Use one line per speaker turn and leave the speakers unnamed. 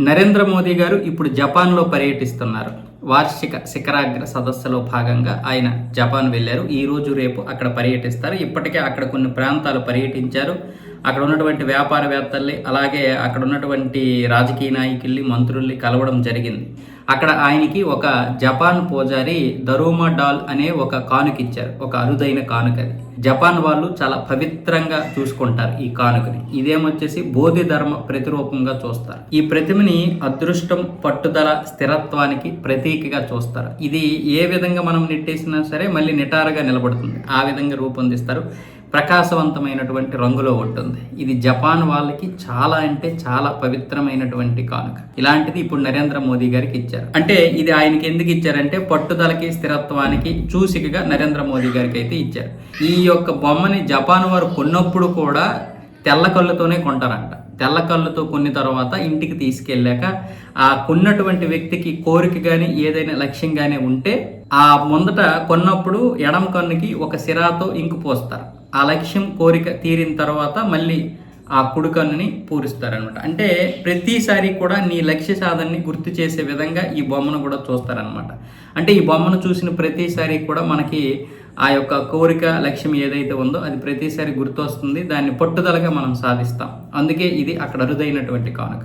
నరేంద్ర మోదీ గారు ఇప్పుడు జపాన్లో పర్యటిస్తున్నారు. వార్షిక శిఖరాగ్ర సదస్సులో భాగంగా ఆయన జపాన్ వెళ్ళారు. ఈ రోజు రేపు అక్కడ పర్యటిస్తారు. ఇప్పటికే అక్కడ కొన్ని ప్రాంతాలు పర్యటించారు. అక్కడ ఉన్నటువంటి వ్యాపారవేత్తల్ని అలాగే అక్కడ ఉన్నటువంటి రాజకీయ నాయకుల్ని మంత్రుల్ని కలవడం జరిగింది. అక్కడ ఆయనకి ఒక జపాన్ పూజారి దరోమా డాల్ అనే ఒక కానుక ఇచ్చారు. ఒక అరుదైన కానుక అది. జపాన్ వాళ్ళు చాలా పవిత్రంగా చూసుకుంటారు ఈ కానుకని. ఇదేమొచ్చేసి బోధి ధర్మ ప్రతిరూపంగా చూస్తారు. ఈ ప్రతిమని అదృష్టం పట్టుదల స్థిరత్వానికి ప్రతీకగా చూస్తారు. ఇది ఏ విధంగా మనం నెట్టేసినా సరే మళ్ళీ నిటారుగా నిలబడుతుంది. ఆ విధంగా రూపొందిస్తారు. ప్రకాశవంతమైనటువంటి రంగులో ఉంటుంది. ఇది జపాన్ వాళ్ళకి చాలా అంటే చాలా పవిత్రమైనటువంటి కానుక. ఇలాంటిది ఇప్పుడు నరేంద్ర మోదీ గారికి ఇచ్చారు. అంటే ఇది ఆయనకి ఎందుకు ఇచ్చారంటే పట్టుదలకి స్థిరత్వానికి చూసికగా నరేంద్ర మోదీ గారికి అయితే ఇచ్చారు. ఈ యొక్క బొమ్మని జపాన్ వారు కొన్నప్పుడు కూడా తెల్ల కళ్ళుతోనే కొంటారంట. తెల్ల కళ్ళుతో కొన్ని తర్వాత ఇంటికి తీసుకెళ్ళాక ఆ కొన్నటువంటి వ్యక్తికి కోరిక కానీ ఏదైనా లక్ష్యం కానీ ఉంటే ఆ ముందట కొన్నప్పుడు ఎడం కన్నుకి ఒక సిరాతో ఇంకు పోస్తారు. ఆ లక్ష్యం కోరిక తీరిన తర్వాత మళ్ళీ ఆ కుడుకన్నుని పూరిస్తారనమాట అంటే ప్రతిసారి కూడా నీ లక్ష్య సాధనని గుర్తు చేసే విధంగా ఈ బొమ్మను కూడా చూస్తారనమాట అంటే ఈ బొమ్మను చూసిన ప్రతిసారి కూడా మనకి ఆ యొక్క కోరిక లక్ష్యం ఏదైతే ఉందో అది ప్రతిసారి గుర్తొస్తుంది. దాన్ని పట్టుదలగా మనం సాధిస్తాం. అందుకే ఇది అక్కడ అరుదైనటువంటి కానుక.